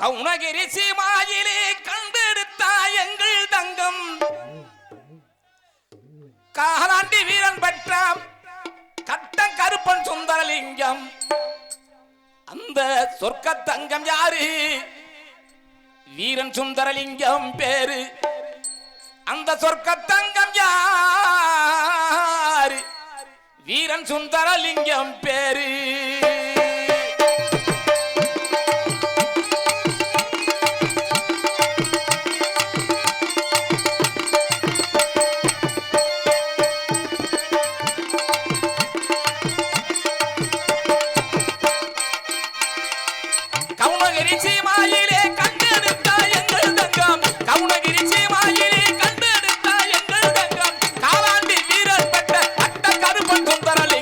கவுனகிரி சீமாயிலே கண்டெடுத்தா எங்கள் தங்கம். காலாண்டி வீரன் பெற்றாம். கட்டம் கருப்பன் சுந்தரலிங்கம். அந்த சொர்க்க தங்கம் யாரு? வீரன் சுந்தரலிங்கம் பேரு. அந்த சொர்க்க தங்கம் யாரு? வீரன் சுந்தரலிங்கம் பேரு. பரம்பரலி